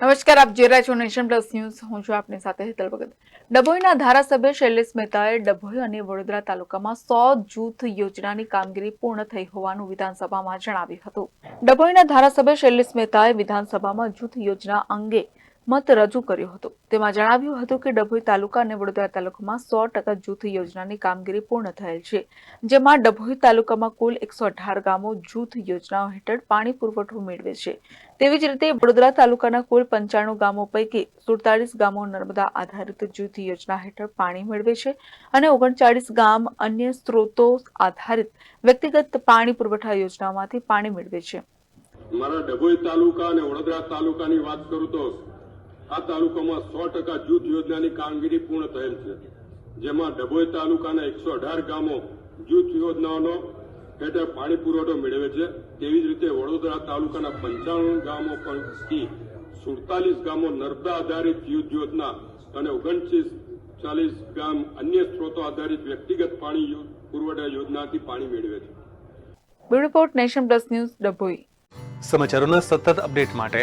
નમસ્કાર, આપ જોઈ રહ્યા છો નેશન પ્લસ ન્યૂઝ. હું છું આપની સાથે હેતલ ભગત. ડભોઈના ધારાસભ્ય શૈલેષ મહેતાએ ડભોઈ અને વડોદરા તાલુકામાં સો જૂથ યોજનાની કામગીરી પૂર્ણ થઈ હોવાનું વિધાનસભામાં જણાવ્યું હતું. ડભોઈના ધારાસભ્ય શૈલેષ મહેતાએ વિધાનસભામાં જૂથ યોજના અંગે મત રજૂ કર્યો હતો. તેમાં જણાવ્યું હતું કે ડભોઈ તાલુકા અને વડોદરા તાલુકામાં સો ટકા જૂથ યોજનાની કામગીરી પૂર્ણ થયેલ છે, જેમાં ડભોઈ તાલુકામાં કુલ એકસો અઢાર ગામો જૂથ યોજનાઓ હેઠળ પાણી પુરવઠો મેળવે છે. તેવી જ રીતે વડોદરા તાલુકાના કુલ પંચાણું ગામો પૈકી સુડતાલીસ ગામો નર્મદા આધારિત જૂથ યોજના હેઠળ પાણી મેળવે છે અને ઓગણચાળીસ ગામ અન્ય સ્ત્રોતો આધારિત વ્યક્તિગત પાણી પુરવઠા યોજનામાંથી પાણી મેળવે છે. મારા ડભોઈ તાલુકા અને વડોદરા તાલુકાની વાત કરું તો આ તાલુકામાં સો ટકા જૂથ યોજનાની કામગીરી પૂર્ણ થયેલ છે જેમાં ડભોઈ તાલુકાના એકસો અઢાર ગામો જૂથ યોજનાઓનો હેઠળ પાણી પુરવઠો મેળવે છે. તેવી જ રીતે વડોદરા તાલુકાના પંચાણું ગામો પૈકી સુડતાલીસ ગામો નર્મદા આધારિત જૂથ યોજના અને ઓગણત્રીસ ચાલીસ ગામ અન્ય સ્ત્રોતો આધારિત વ્યક્તિગત પાણી પુરવઠા યોજનાથી પાણી મેળવે છે. Bureau report nation plus news Dabhoi. સમાચારોના સતત અપડેટ માટે